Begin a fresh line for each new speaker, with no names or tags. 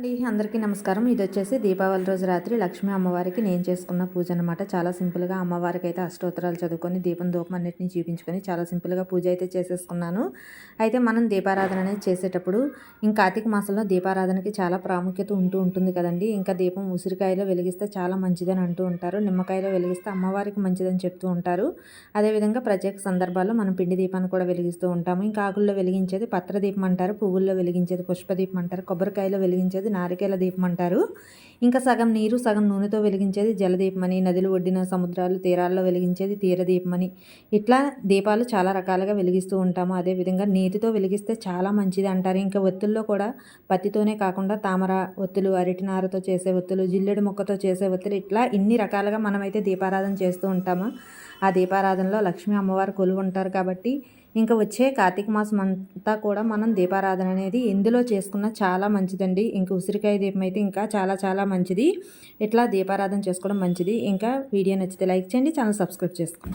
అండి అందరికీ నమస్కారం. ఇది వచ్చేసి దీపావళి రోజు రాత్రి లక్ష్మీ అమ్మవారికి నేను చేసుకున్న పూజ అనమాట చాలా సింపుల్గా అమ్మవారికి అయితే అష్టోత్తరాలు చదువుకొని దీపం దూపం అన్నిటిని చూపించుకొని చాలా సింపుల్గా పూజ అయితే చేసేసుకున్నాను. అయితే మనం దీపారాధన అనేది చేసేటప్పుడు ఇంకా కార్తీక మాసంలో దీపారాధనకి చాలా ప్రాముఖ్యత ఉంటూ ఉంటుంది కదండి. ఇంకా దీపం ఉసిరికాయలో వెలిగిస్తే చాలా మంచిదని అంటూ ఉంటారు. నిమ్మకాయలో వెలిగిస్తే అమ్మవారికి మంచిదని చెప్తూ ఉంటారు. అదేవిధంగా ప్రత్యేక సందర్భాల్లో మనం పిండి దీపాన్ని కూడా వెలిగిస్తూ ఉంటాము. ఇంకా ఆకుల్లో వెలిగించేది పత్ర దీపం అంటారు పువ్వుల్లో వెలిగించేది పుష్పదీపం అంటారు కొబ్బరికాయలో వెలిగించేది నారికేల దీపం అంటారు. ఇంకా సగం నీరు సగం నూనెతో వెలిగించేది జలదీపమని నదులు ఒడ్డిన సముద్రాలు తీరాల్లో వెలిగించేది తీరదీపమని. ఇట్లా దీపాలు చాలా రకాలుగా వెలిగిస్తూ ఉంటాము. అదేవిధంగా నీటితో వెలిగిస్తే చాలా మంచిది అంటారు. ఇంకా ఒత్తుల్లో కూడా పత్తితోనే కాకుండా తామర ఒత్తులు అరటినారతో చేసే ఒత్తులు జిల్లెడు మొక్కతో చేసే ఒత్తులు ఇట్లా ఇన్ని రకాలుగా మనమైతే దీపారాధన చేస్తూ ఉంటాము. ఆ దీపారాధనలో లక్ష్మీ అమ్మవారు కొలువు ఉంటారు కాబట్టి ఇంకా వచ్చే కార్తీక మాసం అంతా కూడా మనం దీపారాధన అనేది ఎందులో చేసుకున్నా చాలా మంచిదండి. ఇంకా ఉసిరికాయ దీపం అయితే ఇంకా చాలా చాలా మంచిది. ఇట్లా దీపారాధన చేసుకోవడం మంచిది? ఇంకా వీడియో నచ్చితే లైక్ చేయండి ఛానల్ సబ్స్క్రైబ్ చేసుకోండి.